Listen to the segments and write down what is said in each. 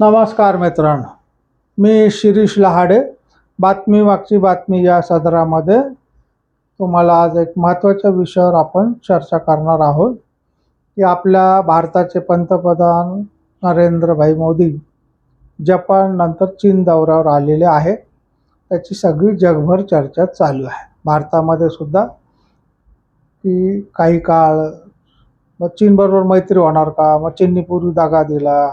नमस्कार मित्रांनो. मी शिरीष लहाडे. बातमी मागची बातमी या सदरामध्ये तुम्हाला आज एक महत्त्वाच्या विषयावर आपण चर्चा करणार आहोत. की आपल्या भारताचे पंतप्रधान नरेंद्रभाई मोदी जपान नंतर चीन दौऱ्यावर आलेले आहेत. त्याची सगळी जगभर चर्चा चालू आहे. भारतामध्ये सुद्धा की काही काळ मग चीनबरोबर मैत्री होणार का? मग चीननी पूर्वी दागा दिला.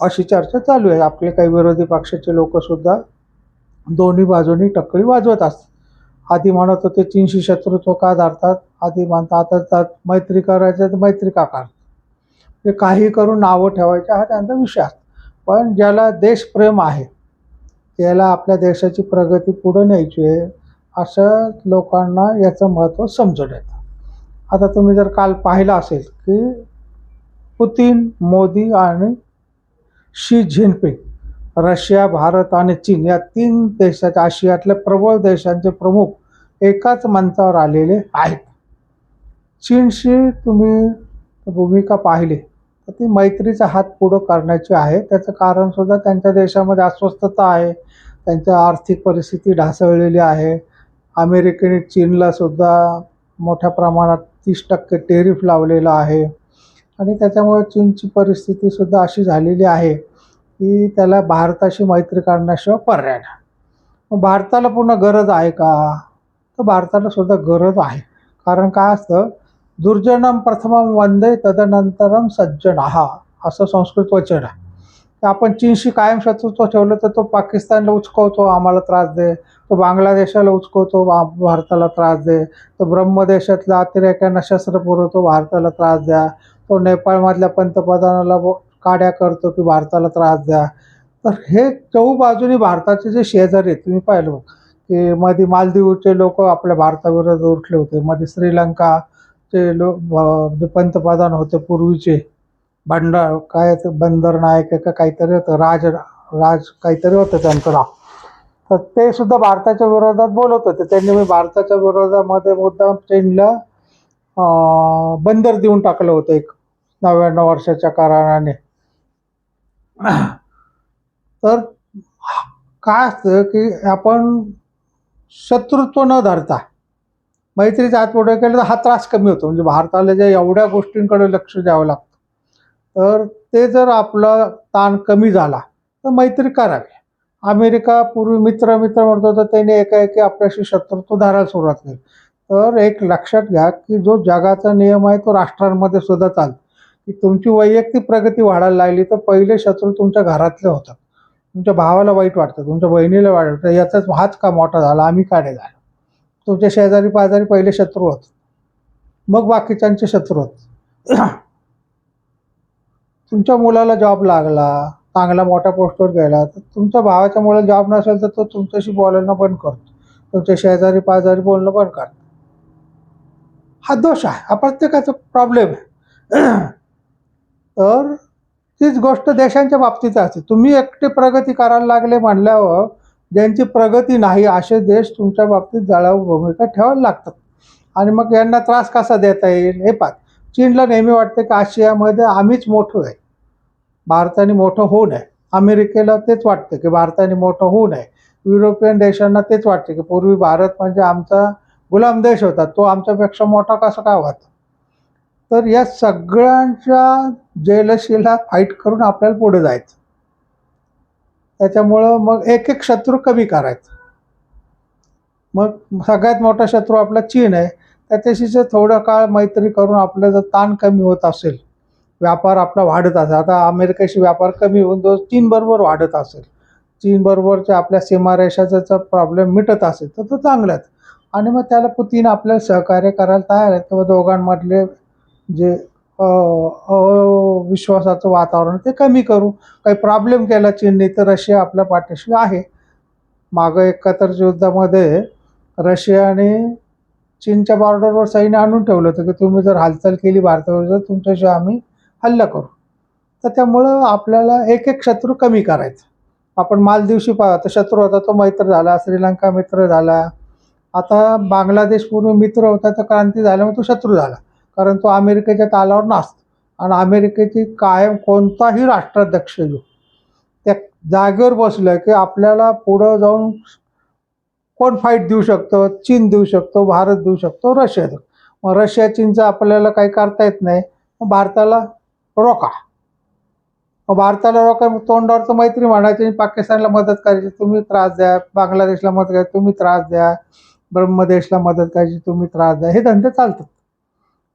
अशी चर्चा चालू आहे. आपले काही विरोधी पक्षाचे लोकसुद्धा दोन्ही बाजूनी टक्कळी वाजवत असतात आधी म्हणत होते चीनशी शत्रुत्व का धरतात? आधी म्हणतात आता मैत्री करायचं तर मैत्री का करतात? ते काही करून नावं ठेवायच्या हा त्यांचा विषय असतो. पण ज्याला देशप्रेम आहे त्याला आपल्या देशाची प्रगती पुढं न्यायची आहे असं लोकांना याचं महत्त्व समजून येतं. आता तुम्ही जर काल पाहिलं असेल की पुतीन मोदी आणि शी झिनपिंग रशिया भारत आणि चीन या तीन देशाच्या आशियातल्या प्रबळ देशांचे प्रमुख एकाच मंचावर आलेले आहेत. चीनशी तुम्ही भूमिका पाहिली तर ती मैत्रीचा हात पुढं करण्याची आहे. त्याचं कारणसुद्धा त्यांच्या देशामध्ये अस्वस्थता आहे त्यांच्या आर्थिक परिस्थिती ढासळलेली आहे. अमेरिकेने चीनला सुद्धा मोठ्या प्रमाणात तीस टक्के टेरिफ लावलेलं आहे. आणि त्याच्यामुळे चीनची परिस्थितीसुद्धा अशी झालेली आहे. की त्याला भारताशी मैत्री करण्याशिवाय पर्याय नाही. मग भारताला पूर्ण गरज आहे का? तर भारताला सुद्धा गरज आहे. कारण काय असतं? दुर्जनम प्रथमम वंदे तदनंतरम सज्जन हा असं संस्कृत वचन आहे. आपण चीनशी कायम शत्रुत्व ठेवलं तर तो पाकिस्तानला उचकवतो आम्हाला त्रास दे. तो बांगलादेशाला उचकवतो भारताला त्रास दे. तो ब्रह्मदेशातल्या अतिरेक्यांना शस्त्र पुरवतो भारताला त्रास द्या. तो नेपाळमधल्या पंतप्रधानाला ब- काड्या करतो की भारताला त्रास द्या. तर हे चहू भारताचे जे शेजारी आहेत तुम्ही पाहिलं बघ, की मध्ये मालदीवचे लोक आपल्या भारताविरोधात उठले होते. मध्ये श्रीलंकाचे लोक जे पंतप्रधान होते पूर्वीचे भंडार काय ते बंदर नायक आहे का काहीतरी होतं राज राज काहीतरी होतं त्यांचं नाव. तर ते सुद्धा भारताच्या विरोधात बोलत होते. त्यांनी मी भारताच्या विरोधामध्ये मुद्दा चीनला बंदर देऊन टाकलं होतं एक नव्याण्णव वर्षाच्या कारणाने तर काय असतं की आपण शत्रुत्व न धरता मैत्रीचा हात पुढे केलं तर हा त्रास कमी होतो. म्हणजे भारताला ज्या एवढ्या गोष्टींकडे लक्ष द्यावं लागतं. तर ते जर आपला ताण कमी झाला तर मैत्री करावी अमेरिका पूर्वी मित्र मित्र म्हणतो तर त्याने एकाएकी आपल्याशी शत्रुत्व धरायला सुरुवात केली. तर एक लक्षात घ्या की जो जगाचा नियम आहे तो राष्ट्रांमध्ये सुद्धा चालतो. की तुमची वैयक्तिक प्रगती वाढायला लागली तर पहिले शत्रू तुमच्या घरातले होतात. तुमच्या भावाला वाईट वाटतं तुमच्या बहिणीला वाईट वाटतं याचाच हाच का मोठा झाला आम्ही काय झालो? तुमच्या शेजारी पाजारी पहिले शत्रू होत. मग बाकीच्यांचे शत्रू होत. तुमच्या मुलाला जॉब लागला चांगला मोठ्या पोस्टवर गेला तर तुमच्या भावाच्या मुलाला जॉब नसेल तर तो तुमच्याशी बोलणं बंद करतो. तुमच्या शेजारी पाजारी बोलणं बंद करतो. हा दोष आहे हा प्रत्येकाचा प्रॉब्लेम आहे. तर तीच गोष्ट देशांच्या बाबतीत असते. तुम्ही एकटे प्रगती करायला लागले म्हणल्यावर ज्यांची प्रगती नाही असे देश तुमच्या बाबतीत जाळावर भूमिका ठेवायला लागतात. आणि मग यांना त्रास कसा देता येईल? हे पाहत चीनला नेहमी वाटते की आशियामध्ये आम्हीच मोठं आहे. भारताने मोठं होऊ नये. अमेरिकेला तेच वाटतं की भारताने मोठं होऊ नये. युरोपियन देशांना तेच वाटते की पूर्वी भारत म्हणजे आमचा गुलाम देश होता. तो आमच्यापेक्षा मोठा कसा काय होता? तर या सगळ्यांच्या जयलशीला फाईट करून आपल्याला पुढे जायचं. त्याच्यामुळं मग एक एक शत्रू कमी करायचं. मग सगळ्यात मोठा शत्रू आपला चीन आहे. त्याच्याशी जर थोडा काळ मैत्री करून आपलं जर ताण कमी होत असेल व्यापार आपला वाढत असेल. आता अमेरिकेशी व्यापार कमी होऊन तो चीनबरोबर वाढत असेल चीनबरोबरच्या आपल्या सीमारेषाचा प्रॉब्लेम मिटत असेल तर तो चांगलाच. आणि मग त्याला पुतीन आपल्याला सहकार्य करायला तयार आहे. तर मग दोघांमधले जे अविश्वासाचं वातावरण ते कमी करू. काही प्रॉब्लेम केला चीनने तर रशिया आपल्या पाठीशी आहे. मागं एकाहत्तर युद्धामध्ये रशियाने चीनच्या बॉर्डरवर सैन्य आणून ठेवलं होतं की तुम्ही जर हालचाल केली भारताविरुद्ध तुमच्याशी आम्ही हल्ला करू. तर त्यामुळं आपल्याला एक एक शत्रू कमी करायचं. आपण मालदिवशी पाहतो तर शत्रू होता तो मैत्र झाला श्रीलंका मित्र झाला. आता बांगलादेश पूर्वी मित्र होता तर क्रांती झाल्यामुळे तो शत्रू झाला. कारण तो अमेरिकेच्या तालावर नसतो आणि अमेरिकेची कायम कोणताही राष्ट्राध्यक्ष येऊ. त्या जागेवर बसलं की आपल्याला पुढं जाऊन कोण फाईट देऊ शकतो? चीन देऊ शकतो भारत देऊ शकतो रशिया देऊ मग रशिया चीनचं आपल्याला काही करता येत नाही. मग भारताला रोका. मग भारताला रोका तोंडावर तर मैत्री म्हणायची आणि पाकिस्तानला मदत करायची तुम्ही त्रास द्या. बांगलादेशला मदत करायची तुम्ही त्रास द्या. ब्रह्मदेशला मदत करायची तुम्ही त्रास द्या. हे धंदे चालतात.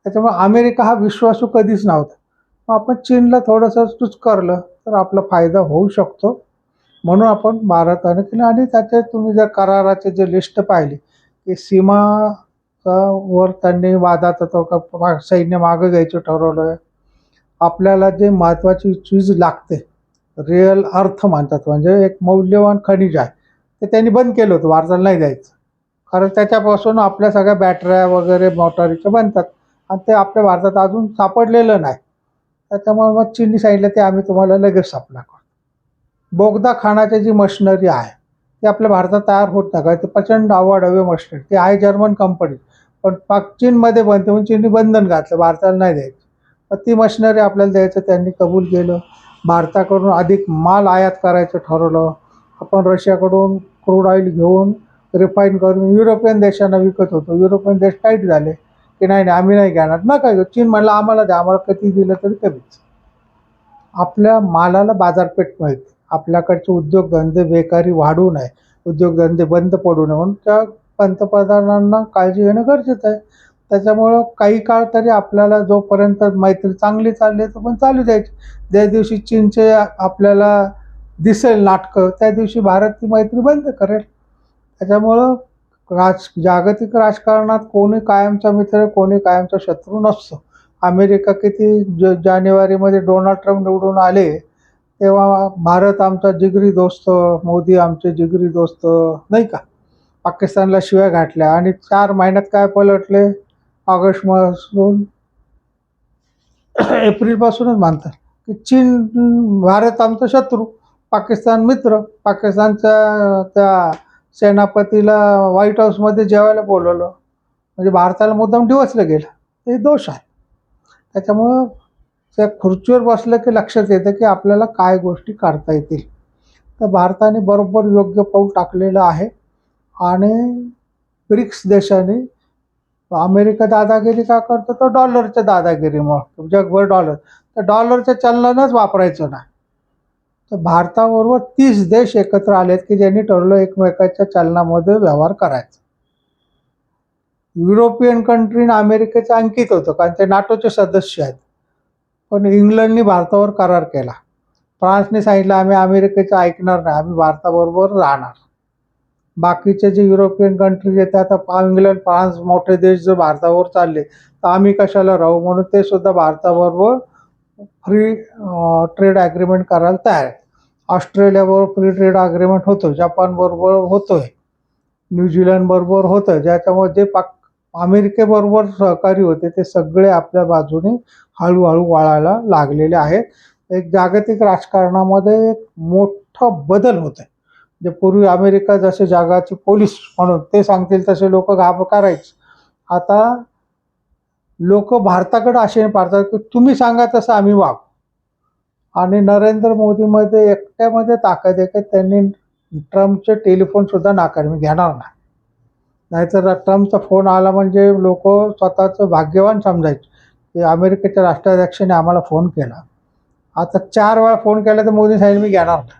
त्याच्यामुळे अमेरिका हा विश्वासू कधीच नव्हता. मग आपण चीनला थोडंसं तूच करलं तर आपला फायदा होऊ शकतो. म्हणून आपण भारताने केलं. आणि त्याचे तुम्ही जर कराराचे जे लिस्ट पाहिली की सीमा वर त्यांनी वादाचा तो का सैन्य मागं घ्यायचं ठरवलं आपल्याला जे महत्त्वाची चीज लागते रिअल अर्थ म्हणतात म्हणजे एक मौल्यवान खनिज आहे ते त्यांनी बंद केलं होतं भारताला नाही द्यायचं. कारण त्याच्यापासून आपल्या सगळ्या बॅटऱ्या वगैरे मोटारीच्या बनतात. आणि ते आपल्या भारतात अजून सापडलेलं नाही. त्याच्यामुळे मग चीननी सांगितलं ते आम्ही तुम्हाला लगेच सप्लाय करतो बोगदा खाण्याची जी मशिनरी आहे ती आपल्या भारतात तयार होत नाही. का ते प्रचंड आवडहवे मशिनरी. ती आहे जर्मन कंपनी. पण पाक चीनमध्ये बनते म्हणून चीननी बंधन घातलं. भारताला नाही द्यायचं. पण ती मशिनरी आपल्याला द्यायचं त्यांनी कबूल केलं. भारताकडून अधिक माल आयात करायचं ठरवलं. आपण रशियाकडून क्रूड ऑइल घेऊन रिफाईन करून युरोपियन देशांना विकत होतो. युरोपियन देश टाईट झाले. की नाही नाही आम्ही नाही घेणार. ना काय चीन म्हणलं आम्हाला द्या आम्हाला कधी दिलं तरी कमीच. आपल्या मालाला बाजारपेठ मिळते. आपल्याकडचे उद्योगधंदे बेकारी वाढू नये. उद्योगधंदे बंद पडू नये म्हणून त्या पंतप्रधानांना काळजी घेणं गरजेचं आहे. त्याच्यामुळं काही काळ तरी आपल्याला जोपर्यंत मैत्री चांगली चालली तर पण चालू द्यायची. ज्या दिवशी चीनचे आपल्याला दिसेल नाटकं त्या दिवशी भारत ती मैत्री बंद करेल. त्याच्यामुळं राज जागतिक राजकारणात कोणी कायमचा मित्र कोणी कायमचा शत्रू नसतो. अमेरिका किती ज जानेवारीमध्ये डोनाल्ड ट्रम्प निवडून आले तेव्हा भारत आमचा जिगरी दोस्त मोदी आमचे जिगरी दोस्त नाही का? पाकिस्तानला शिव्या घातल्या. आणि चार महिन्यात काय पलटले? ऑगस्टपासून एप्रिलपासूनच मानतात की चीन भारत आमचा शत्रू पाकिस्तान मित्र पाकिस्तानच्या त्या सेनापतीला व्हाईट हाऊसमध्ये जेवायला बोलवलं. म्हणजे भारताला मुद्दाम डिवचलं गेलं. हे दोष आहे. त्याच्यामुळं त्या खुर्चीवर बसलं की लक्षात येतं की आपल्याला काय गोष्टी काढता येतील. तर भारताने बरोबर योग्य पाऊल टाकलेलं आहे. आणि ब्रिक्स देशाने अमेरिका दादागिरी का करतो? तर डॉलरच्या दादागिरीमुळं. जगभर डॉलर. तर डॉलरच्या चलनानंच वापरायचं नाही. तर भारताबरोबर तीस देश एकत्र आलेत की ज्यांनी ठरवलं एकमेकाच्या चलनामध्ये व्यवहार करायचा. युरोपियन कंट्रीनं अमेरिकेचं अंकित होतं कारण ते नाटोचे सदस्य आहेत. पण इंग्लंडनी भारतावर करार केला. फ्रान्सने सांगितलं आम्ही अमेरिकेचं ऐकणार नाही आम्ही भारताबरोबर राहणार. बाकीचे जे युरोपियन कंट्रीज आहेत आता पा- इंग्लंड फ्रान्स मोठे देश जर भारतावर चालले तर आम्ही कशाला राहू? म्हणून ते सुद्धा भारताबरोबर फ्री ट्रेड ॲग्रीमेंट करायला तयार आहे ऑस्ट्रेलियाबरोबर फ्री ट्रेड अग्रीमेंट होतो जपानबरोबर होतोय न्यूझीलंडबरोबर होतं ज्याच्यामुळे जे पाक अमेरिकेबरोबर सहकारी होते ते सगळे आपल्या बाजूने हळूहळू वाळायला लागलेले आहेत. एक जागतिक राजकारणामध्ये एक मोठा बदल होत आहे जे पूर्वी अमेरिका जसे जगाची पोलीस म्हणून ते सांगतील तसे लोक घाब करायचे आता लोक भारताकडे असे पाडतात की तुम्ही सांगा तसं आम्ही वागू. आणि नरेंद्र मोदीमध्ये एकट्यामध्ये ताकद आहे की त्यांनी ट्रम्पचे टेलिफोनसुद्धा नाकार मी घेणार नाही. नाहीतर ट्रम्पचा फोन आला म्हणजे लोक स्वतःचं भाग्यवान समजायचे की अमेरिकेच्या राष्ट्राध्यक्षाने आम्हाला फोन केला. आता चार वेळा फोन केला तर मोदी साहेब मी घेणार नाही.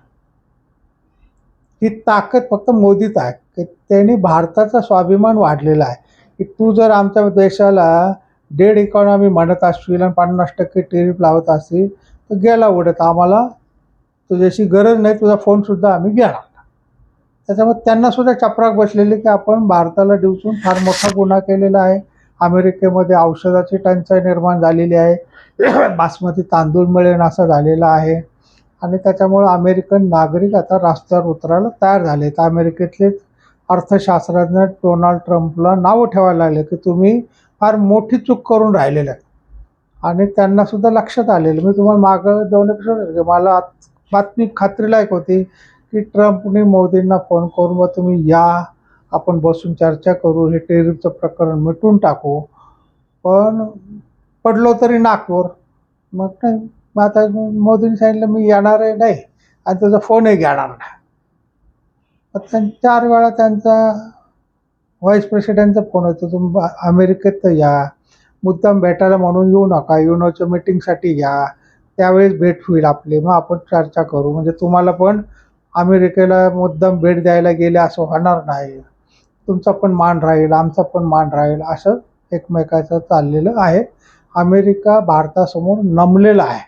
ही ताकद फक्त मोदीत आहे की त्यांनी भारताचा स्वाभिमान वाढलेला आहे की तू जर आमच्या देशाला डेड इकॉनॉमी म्हणत असशील आणि पन्नास टक्के टेरिफ लावत असतील गेला उडत आम्हाला. तुझ्याशी गरज नाही तुझा फोनसुद्धा आम्ही घेणार त्याच्यामुळे त्यांनासुद्धा चपराक बसलेली की आपण भारताला डिवचून फार मोठा गुन्हा केलेला आहे. अमेरिकेमध्ये औषधाची टंचाई निर्माण झालेली आहे. बासमती तांदूळ मिळेन असं झालेलं आहे. आणि त्याच्यामुळं अमेरिकन नागरिक आता रस्त्यावर उतरायला तयार झाले तर अमेरिकेतलेच अर्थशास्त्रज्ञ डोनाल्ड ट्रम्पला नावं ठेवायला लागले की तुम्ही फार मोठी चूक करून राहिलेले आहे आणि त्यांना सुद्धा लक्षात आलेलं. मी तुम्हाला मागं दोन एपिसोड मला आत- बातमी खात्रीलायक होती की ट्रम्पने मोदींना फोन करून मग तुम्ही या आपण बसून चर्चा करू हे टेरिफचं प्रकरण मिटून टाकू. पण पडलो तरी नागपूर मग नाही मग आता मोदींनी सांगितलं मी येणार आहे नाही. आणि त्याचा फोनही घेणार नाही. मग त्यां चार वेळा त्यांचा व्हाईस प्रेसिडेंटचा फोन होतो. तुम्ही बा- अमेरिकेत या. मुद्दाम भेटायला म्हणून येऊ नका. युनोच्या मिटिंगसाठी या त्यावेळेस भेट होईल आपली. मग आपण चर्चा करू. म्हणजे तुम्हाला पण अमेरिकेला मुद्दाम भेट द्यायला गेले असं होणार नाही. तुमचा पण मान राहील आमचा पण मान राहील असं एकमेकाचं चाललेलं आहे. अमेरिका भारतासमोर नमलेला आहे.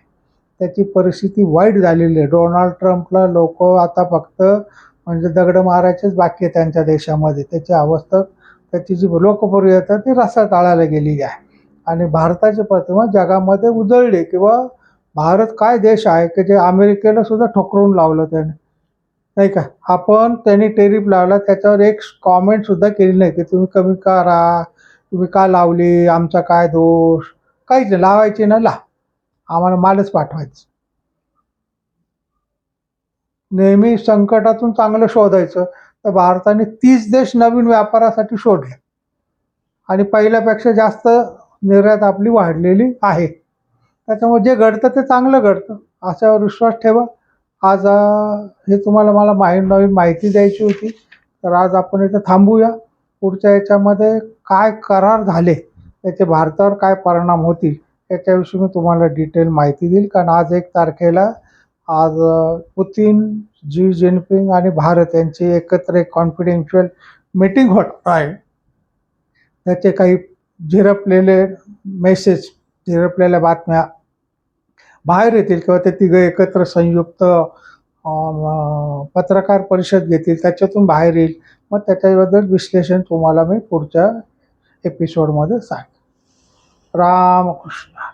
त्याची परिस्थिती वाईट झालेली आहे. डोनाल्ड ट्रम्पला लोक आता फक्त म्हणजे दगड मारायचेच बाकी आहे त्यांच्या देशामध्ये. त्याची अवस्था त्याची जी लोकप्रियता ती रसा ताळायला गेलेली आहे. आणि भारताची प्रतिमा जगामध्ये उजळली किंवा भारत काय देश आहे की जे अमेरिकेला सुद्धा ठोकरून लावलं त्याने? नाही का? आपण त्यांनी टेरिफ लावला त्याच्यावर एक कॉमेंट सुद्धा केली नाही. की तुम्ही कमी करा तुम्ही का लावली? आमचा काय दोष? काहीच नाही. लावायची ना ला. आम्हाला मालच पाठवायचं. नेहमी संकटातून चांगलं शोधायचं. तर भारताने तीस देश नवीन व्यापारासाठी शोधले. आणि पहिल्यापेक्षा जास्त निर्यात आपली वाढलेली आहे. त्याच्यामुळे जे घडतं ते चांगलं घडतं. अशावर विश्वास ठेवा. आज हे तुम्हाला मला माही नवीन माहिती द्यायची होती. तर आज आपण इथं थांबूया. पुढच्या याच्यामध्ये काय करार झाले याचे भारतावर काय परिणाम होतील याच्याविषयी मी तुम्हाला डिटेल माहिती देईल. कारण आज एक तारखेला आज पुतीन जी जिनपिंग आणि भारत यांची एकत्र एक कॉन्फिडेन्शियल मीटिंग होत आहे. त्याचे काही झिरपलेले मेसेज झिरपलेल्या बातम्या बाहेर येतील किंवा ते तिघं एकत्र संयुक्त पत्रकार परिषद घेतील त्याच्यातून बाहेर येईल. मग त्याच्याबद्दल विश्लेषण तुम्हाला मी पुढच्या एपिसोडमध्ये सांग रामकृष्ण.